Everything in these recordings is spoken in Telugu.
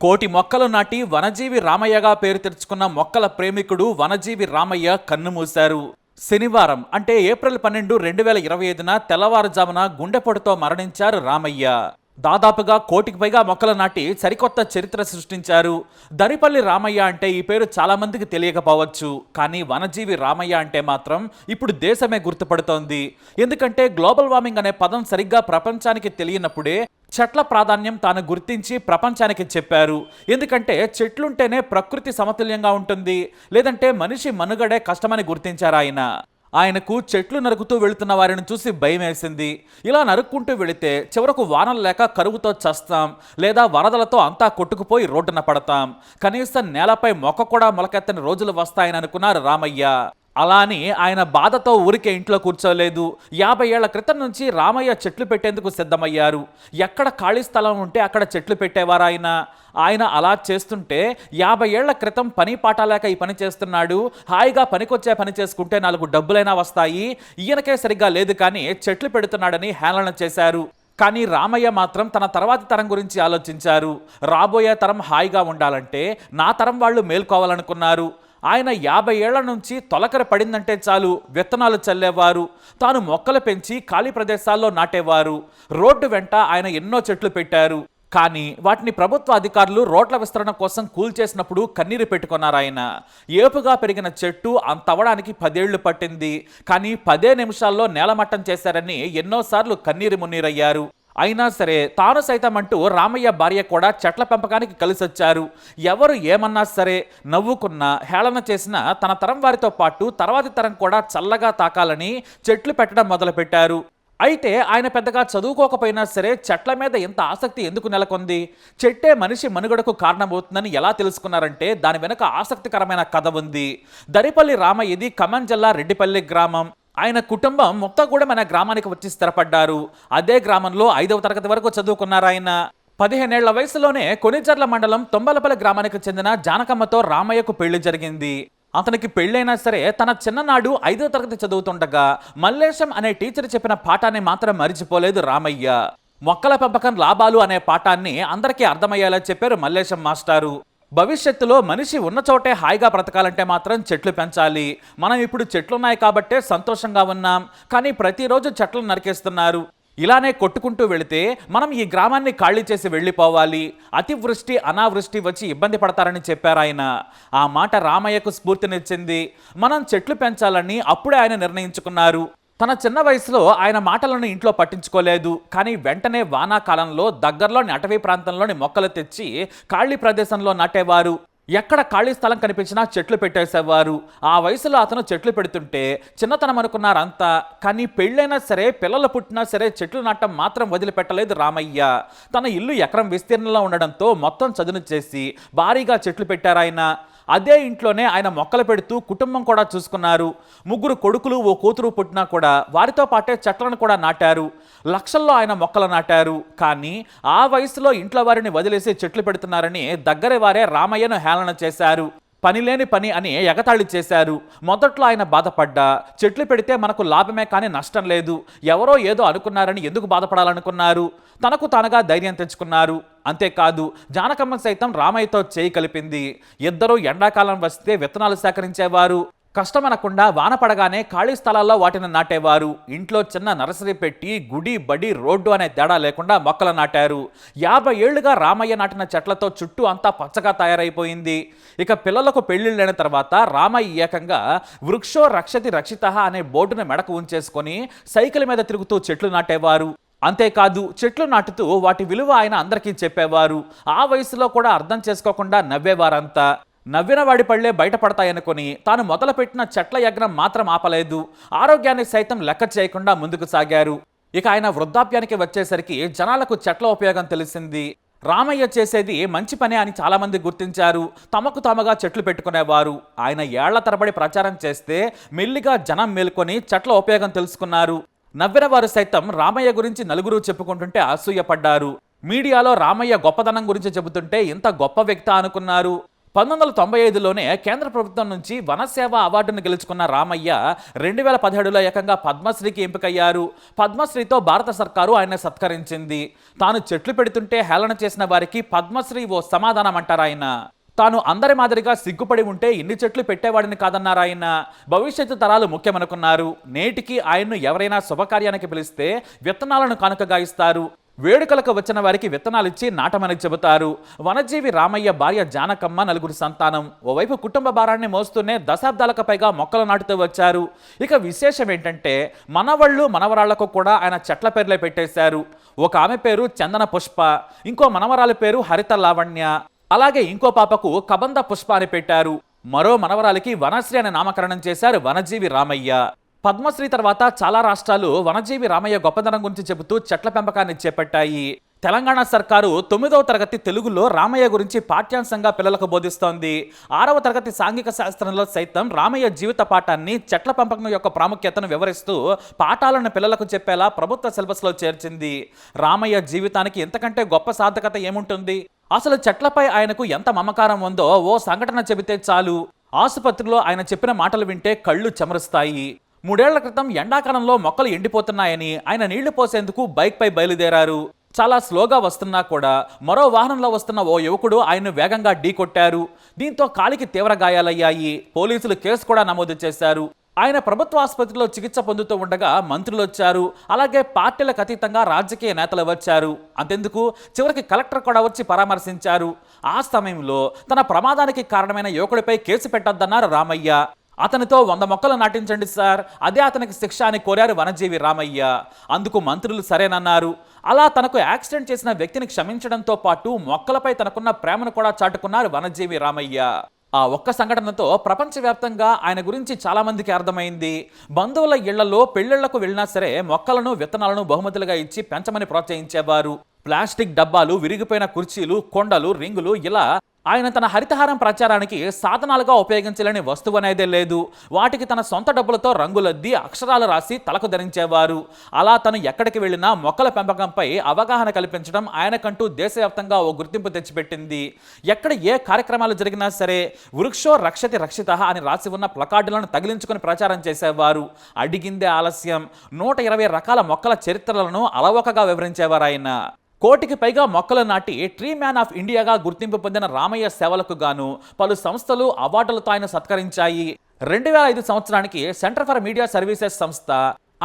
కోటి మొక్కలు నాటి వనజీవి రామయ్యగా పేరు తెరుచుకున్న మొక్కల ప్రేమికుడు వనజీవి రామయ్య కన్నుమూశారు శనివారం అంటే ఏప్రిల్ పన్నెండు రెండు వేల ఇరవై ఐదున తెల్లవారుజామున గుండెపోటుతో మరణించారు రామయ్య. దాదాపుగా కోటికి పైగా మొక్కలు నాటి సరికొత్త చరిత్ర సృష్టించారు. దరిపల్లి రామయ్య అంటే ఈ పేరు చాలామందికి తెలియకపోవచ్చు. కానీ వనజీవి రామయ్య అంటే మాత్రం ఇప్పుడు దేశమే గుర్తుపడుతోంది. ఎందుకంటే గ్లోబల్ వార్మింగ్ అనే పదం సరిగ్గా ప్రపంచానికి తెలియనప్పుడే చెట్ల ప్రాధాన్యం తాను గుర్తించి ప్రపంచానికి చెప్పారు. ఎందుకంటే చెట్లుంటేనే ప్రకృతి సమతుల్యంగా ఉంటుంది. లేదంటే మనిషి మనుగడే కష్టమని గుర్తించారు ఆయన. ఆయనకు చెట్లు నరుకుతూ వెళుతున్న వారిని చూసి భయం వేసింది ఇలా నరుక్కుంటూ వెళితే చివరకు వానలు లేక కరువుతో చస్తాం లేదా వరదలతో అంతా కొట్టుకుపోయి రోడ్డున పడతాం. కనీసం నేలపై మొక్క కూడా మొలకెత్తని రోజులు వస్తాయని అనుకున్నారు రామయ్య. అలా అని ఆయన బాధతో ఊరికే ఇంట్లో కూర్చోలేదు. యాభై ఏళ్ళ క్రితం నుంచి రామయ్య చెట్లు పెట్టేందుకు సిద్ధమయ్యారు. ఎక్కడ ఖాళీ స్థలం ఉంటే అక్కడ చెట్లు పెట్టేవారు ఆయన. ఆయన అలా చేస్తుంటే యాభై ఏళ్ళ క్రితం పని పాట లేక ఈ పని చేస్తున్నాడు. హాయిగా పనికొచ్చే పని చేసుకుంటే నాలుగు డబ్బులైనా వస్తాయి. ఈయనకే సరిగ్గా లేదు కానీ చెట్లు పెడుతున్నాడని హేళన చేశారు. కానీ రామయ్య మాత్రం తన తర్వాతి తరం గురించి ఆలోచించారు. రాబోయే తరం హాయిగా ఉండాలంటే నా తరం వాళ్ళు మేల్కోవాలనుకున్నారు. ఆయన యాభై ఏళ్ళ నుంచి తొలకర పడిందంటే చాలు. విత్తనాలు చల్లేవారు. తాను మొక్కలు పెంచి ఖాళీ ప్రదేశాల్లో నాటేవారు. రోడ్డు వెంట ఆయన ఎన్నో చెట్లు పెట్టారు. కానీ వాటిని ప్రభుత్వ అధికారులు రోడ్ల విస్తరణ కోసం కూల్చేసినప్పుడు కన్నీరు పెట్టుకున్నారు ఆయన. ఏపుగా పెరిగిన చెట్టు అంతవడానికి పదేళ్ళు పట్టింది. కానీ పదే నిమిషాల్లో నేలమట్టం చేశారని ఎన్నోసార్లు కన్నీరు మున్నీరయ్యారు. అయినా సరే తాను సైతం అంటూ రామయ్య భార్య కూడా చెట్ల పెంపకానికి కలిసొచ్చారు ఎవరు ఏమన్నా సరే నవ్వుకున్న హేళన చేసిన తన తరం వారితో పాటు తర్వాతి తరం కూడా చల్లగా తాకాలని చెట్లు పెట్టడం మొదలుపెట్టారు. అయితే ఆయన పెద్దగా చదువుకోకపోయినా సరే చెట్ల మీద ఎంత ఆసక్తి ఎందుకు నెలకొంది? చెట్టే మనిషి మనుగడకు కారణమవుతుందని ఎలా తెలుసుకున్నారంటే దాని వెనుక ఆసక్తికరమైన కథ ఉంది. దరిపల్లి రామయ్యది ఖమ్మం జిల్లా రెడ్డిపల్లి గ్రామం. ఆయన కుటుంబం మొక్క కూడా మన గ్రామానికి వచ్చి స్థిరపడ్డారు. అదే గ్రామంలో ఐదవ తరగతి వరకు చదువుకున్నారు ఆయన. పదిహేనేళ్ళ వయసులోనే కొనిచర్ల మండలం తొంబలపల్లి గ్రామానికి చెందిన జానకమ్మతో రామయ్యకు పెళ్ళి జరిగింది. అతనికి పెళ్ళైనా సరే తన చిన్ననాడు ఐదో తరగతి చదువుతుండగా మల్లేశం అనే టీచర్ చెప్పిన పాఠాన్ని మాత్రం మరిచిపోలేదు రామయ్య. మొక్కల పెంపకం లాభాలు అనే పాఠాన్ని అందరికీ అర్థమయ్యేలా చెప్పారు మల్లేశం మాస్టారు. భవిష్యత్తులో మనిషి ఉన్న చోటే హాయిగా బ్రతకాలంటే మాత్రం చెట్లు పెంచాలి. మనం ఇప్పుడు చెట్లున్నాయి కాబట్టే సంతోషంగా ఉన్నాం. కానీ ప్రతిరోజు చెట్లు నరికేస్తున్నారు. ఇలానే కొట్టుకుంటూ వెళితే మనం ఈ గ్రామాన్ని ఖాళీ చేసి వెళ్ళిపోవాలి. అతివృష్టి అనావృష్టి వచ్చి ఇబ్బంది పడతారని చెప్పారు ఆయన. ఆ మాట రామయ్యకు స్ఫూర్తినిచ్చింది. మనం చెట్లు పెంచాలని అప్పుడే ఆయన నిర్ణయించుకున్నారు. తన చిన్న వయసులో ఆయన మాటలను ఇంట్లో పట్టించుకోలేదు కానీ వెంటనే వానాకాలంలో దగ్గరలోని అటవీ ప్రాంతంలోని మొక్కలు తెచ్చి ఖాళీ ప్రదేశంలో నాటేవారు. ఎక్కడ ఖాళీ స్థలం కనిపించినా చెట్లు పెట్టేసేవారు. ఆ వయసులో అతను చెట్లు పెడుతుంటే చిన్నతనం అనుకున్నారంతా కానీ పెళ్ళైనా సరే పిల్లలు పుట్టినా సరే చెట్లు నాటం మాత్రం వదిలిపెట్టలేదు రామయ్య. తన ఇల్లు ఎకరం విస్తీర్ణంలో ఉండడంతో మొత్తం చదును చేసి భారీగా చెట్లు పెట్టారాయన. అదే ఇంట్లోనే ఆయన మొక్కలు పెడుతూ కుటుంబం కూడా చూసుకున్నారు. ముగ్గురు కొడుకులు ఓ కూతురు పుట్టినా కూడా వారితో పాటే చెట్లను కూడా నాటారు. లక్షల్లో ఆయన మొక్కలు నాటారు. కానీ ఆ వయసులో ఇంట్లో వారిని వదిలేసి చెట్లు పెడుతున్నారని దగ్గర వారే రామయ్యను హేళన చేశారు. పనిలేని పని అని ఎగతాళి చేశారు. మొదట్లో ఆయన బాధపడ్డా. చెట్లు పెడితే మనకు లాభమే కానీ నష్టం లేదు. ఎవరో ఏదో అనుకున్నారని ఎందుకు బాధపడాలనుకున్నారు? తనకు తానుగా ధైర్యం తెచ్చుకున్నారు. అంతేకాదు జానకమ్మ సైతం రామయ్యతో చేయి కలిపింది. ఇద్దరూ ఎండాకాలం వస్తే విత్తనాలు సేకరించేవారు. కష్టమనకుండా వాన పడగానే ఖాళీ స్థలాల్లో వాటిని నాటేవారు. ఇంట్లో చిన్న నర్సరీ పెట్టి గుడి బడి రోడ్డు అనే తేడా లేకుండా మొక్కలు నాటారు. యాభై ఏళ్ళుగా రామయ్య నాటిన చెట్లతో చుట్టూ అంతా పచ్చగా తయారైపోయింది. ఇక పిల్లలకు పెళ్ళిళ్ళైన తర్వాత రామయ్య ఏకంగా వృక్షో రక్షతి రక్షిత అనే బోర్డును మెడకు ఉంచేసుకొని సైకిల్ మీద తిరుగుతూ చెట్లు నాటేవారు. అంతేకాదు చెట్లు నాటుతూ వాటి విలువ ఆయన అందరికీ చెప్పేవారు. ఆ వయసులో కూడా అర్థం చేసుకోకుండా నవ్వేవారంతా. నవ్విన వాడి పళ్ళే బయటపడతాయనుకొని తాను మొదలుపెట్టిన చెట్ల యజ్ఞం మాత్రం ఆపలేదు. ఆరోగ్యాన్ని సైతం లెక్క చేయకుండా ముందుకు సాగారు. ఇక ఆయన వృద్ధాప్యానికి వచ్చేసరికి జనాలకు చెట్ల ఉపయోగం తెలిసింది. రామయ్య చేసేది మంచి పనే అని చాలామంది గుర్తించారు. తమకు తాముగా చెట్లు పెట్టుకునేవారు. ఆయన ఏళ్ళ తరబడి ప్రచారం చేస్తే మెల్లిగా జనం మేల్కొని చెట్ల ఉపయోగం తెలుసుకున్నారు. నవ్విన వారు సైతం రామయ్య గురించి నలుగురు చెప్పుకుంటుంటే అసూయపడ్డారు. మీడియాలో రామయ్య గొప్పదనం గురించి చెబుతుంటే ఇంత గొప్ప వ్యక్త అనుకున్నారు. పంతొమ్మిది వందల తొంభై ఐదులోనే కేంద్ర ప్రభుత్వం నుంచి వనసేవ అవార్డును గెలుచుకున్న రామయ్య రెండు వేల పదిహేడులో ఏకంగా పద్మశ్రీకి ఎంపికయ్యారు. పద్మశ్రీతో భారత సర్కారు ఆయన సత్కరించింది. తాను చెట్లు పెడుతుంటే హేళన చేసిన వారికి పద్మశ్రీ ఓ సమాధానం అంటారాయన తాను అందరి మాదిరిగా సిగ్గుపడి ఉంటే ఇన్ని చెట్లు పెట్టేవాడిని కాదన్నారు ఆయన. భవిష్యత్తు తరాలు ముఖ్యమనుకున్నారు. నేటికి ఆయన్ను ఎవరైనా శుభకార్యానికి పిలిస్తే విత్తనాలను కానుకగా ఇస్తారు. వేడుకలకు వచ్చిన వారికి విత్తనాలు ఇచ్చి నాటమని చెబుతారు. వనజీవి రామయ్య భార్య జానకమ్మ నలుగురు సంతానం. ఓవైపు కుటుంబ భారాన్ని మోస్తూనే దశాబ్దాలకు పైగా మొక్కలు నాటుతూ వచ్చారు. ఇక విశేషం ఏంటంటే మనవళ్ళు మనవరాళ్ళకు కూడా ఆయన చెట్ల పేర్లే పెట్టేశారు. ఒక ఆమె పేరు చందన పుష్ప ఇంకో మనవరాల పేరు హరిత లావణ్య. అలాగే ఇంకో పాపకు కబంద పుష్ప అని పెట్టారు. మరో మనవరాలికి వనశ్రీ అనే నామకరణం చేశారు వనజీవి రామయ్య. పద్మశ్రీ తర్వాత చాలా రాష్ట్రాలు వనజీవి రామయ్య గొప్పదనం గురించి చెబుతూ చెట్ల పెంపకాన్ని చేపట్టాయి. తెలంగాణ సర్కారు తొమ్మిదవ తరగతి తెలుగులో రామయ్య గురించి పాఠ్యాంశంగా పిల్లలకు బోధిస్తోంది. ఆరవ తరగతి సాంఘిక శాస్త్రంలో సైతం రామయ్య జీవిత పాఠాన్ని చెట్ల పెంపకం యొక్క ప్రాముఖ్యతను వివరిస్తూ పాఠాలను పిల్లలకు చెప్పేలా ప్రభుత్వ సిలబస్లో చేర్చింది. రామయ్య జీవితానికి ఎంతకంటే గొప్ప సార్థకత ఏముంటుంది? అసలు చెట్లపై ఆయనకు ఎంత మమకారం ఉందో ఓ సంఘటన చెబితే చాలు. ఆసుపత్రిలో ఆయన చెప్పిన మాటలు వింటే కళ్ళు చెమరుస్తాయి. మూడేళ్ళ క్రితం ఎండాకాలంలో మొక్కలు ఎండిపోతున్నాయని ఆయన నీళ్ళు పోసేందుకు బైక్పై బయలుదేరారు. చాలా స్లోగా వస్తున్నా కూడా మరో వాహనంలో వస్తున్న ఓ యువకుడు ఆయన్ను వేగంగా ఢీకొట్టారు దీంతో కాలికి తీవ్ర గాయాలయ్యాయి. పోలీసులు కేసు కూడా నమోదు చేశారు. ఆయన ప్రభుత్వ ఆసుపత్రిలో చికిత్స పొందుతూ ఉండగా మంత్రులు వచ్చారు అలాగే పార్టీలకు అతీతంగా రాజకీయ నేతలు వచ్చారు. అంతెందుకు? చివరికి కలెక్టర్ కూడా వచ్చి పరామర్శించారు. ఆ సమయంలో తన ప్రమాదానికి కారణమైన యువకుడిపై కేసు పెట్టొద్దన్నారు రామయ్య. అతనితో వంద మొక్కలు నాటించండి సార్. అదే అతనికి శిక్ష అని కోరారు వనజీవి రామయ్య. అందుకు మంత్రులు సరేనన్నారు. అలా తనకు యాక్సిడెంట్ చేసిన వ్యక్తిని క్షమించడంతో పాటు మొక్కలపై తనకున్న ప్రేమను కూడా చాటుకున్నారు వనజీవి రామయ్య. ఆ ఒక్క సంఘటనతో ప్రపంచవ్యాప్తంగా ఆయన గురించి చాలామందికి అర్థమైంది. బంధువుల ఇళ్ళలో పెళ్ళిళ్ళకు వెళ్ళినా సరే మొక్కలను విత్తనాలను బహుమతులుగా ఇచ్చి పెంచమని ప్రోత్సహించేవారు. ప్లాస్టిక్ డబ్బాలు విరిగిపోయిన కుర్చీలు కొండలు రింగులు ఇలా ఆయన తన హరితహారం ప్రచారానికి సాధనాలుగా ఉపయోగించలేని వస్తువు అనేదే లేదు. వాటికి తన సొంత డబ్బులతో రంగులద్ది అక్షరాలు రాసి తలకు ధరించేవారు. అలా తను ఎక్కడికి వెళ్ళినా మొక్కల పెంపకంపై అవగాహన కల్పించడం ఆయనకంటూ దేశవ్యాప్తంగా ఓ గుర్తింపు తెచ్చిపెట్టింది. ఎక్కడ ఏ కార్యక్రమాలు జరిగినా సరే వృక్షో రక్షతి రక్షిత అని రాసి ఉన్న ప్లకార్డులను తగిలించుకుని ప్రచారం చేసేవారు. అడిగిందే ఆలస్యం. నూట ఇరవై రకాల మొక్కల చరిత్రలను అలవోకగా వివరించేవారు ఆయన కోటికి పైగా మొక్కలు నాటి ట్రీ మ్యాన్ ఆఫ్ ఇండియాగా గుర్తింపు పొందిన రామయ్య సేవలకు గాను పలు సంస్థలు అవార్డులతో ఆయన సత్కరించాయి. రెండు వేల ఐదు సంవత్సరానికి సెంటర్ ఫర్ మీడియా సర్వీసెస్ సంస్థ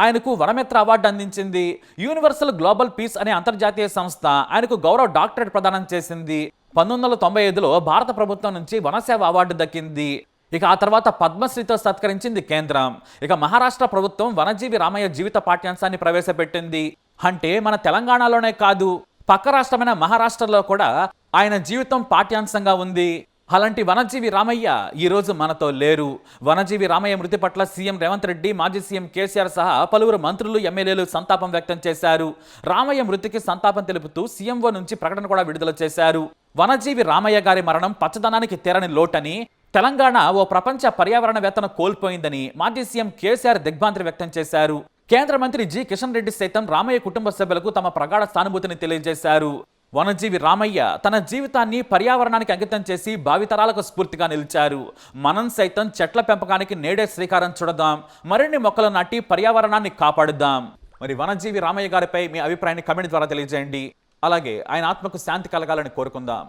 ఆయనకు వరమిత్ర అవార్డు అందించింది. యూనివర్సల్ గ్లోబల్ పీస్ అనే అంతర్జాతీయ సంస్థ ఆయనకు గౌరవ డాక్టరేట్ ప్రదానం చేసింది. పంతొమ్మిది వందల తొంభై ఐదులో భారత ప్రభుత్వం నుంచి వనసేవ అవార్డు దక్కింది. ఇక ఆ తర్వాత పద్మశ్రీతో సత్కరించింది కేంద్రం. ఇక మహారాష్ట్ర ప్రభుత్వం వనజీవి రామయ్య జీవిత పాఠ్యాంశాన్ని ప్రవేశపెట్టింది. అంటే మన తెలంగాణలోనే కాదు పక్క రాష్ట్రమైన మహారాష్ట్రలో కూడా ఆయన జీవితం పాఠ్యాంశంగా ఉంది. అలాంటి వనజీవి రామయ్య ఈ రోజు మనతో లేరు. వనజీవి రామయ్య మృతి పట్ల సీఎం రేవంత్ రెడ్డి మాజీ సీఎం కేసీఆర్ సహా పలువురు మంత్రులు ఎమ్మెల్యేలు సంతాపం వ్యక్తం చేశారు. రామయ్య మృతికి సంతాపం తెలుపుతూ సీఎంఓ నుంచి ప్రకటన కూడా విడుదల చేశారు. వనజీవి రామయ్య గారి మరణం పచ్చదనానికి తీరని లోటని తెలంగాణ ఓ ప్రపంచ పర్యావరణవేత్తను కోల్పోయిందని మాజీ సీఎం కేసీఆర్ దిగ్భ్రాంతి వ్యక్తం చేశారు. కేంద్ర మంత్రి జి కిషన్ రెడ్డి సైతం రామయ్య కుటుంబ సభ్యులకు తమ ప్రగాఢ సానుభూతిని తెలియజేశారు. వనజీవి రామయ్య తన జీవితాన్ని పర్యావరణానికి అంకితం చేసి భావితరాలకు స్ఫూర్తిగా నిలిచారు. మనం సైతం చెట్ల పెంపకానికి నేడే శ్రీకారం చూడదాం. మరిన్ని మొక్కలు నాటి పర్యావరణాన్ని కాపాడుదాం. మరి వనజీవి రామయ్య గారిపై మీ అభిప్రాయాన్ని కమెంట్ ద్వారా తెలియజేయండి. అలాగే ఆయన ఆత్మకు శాంతి కలగాలని కోరుకుందాం.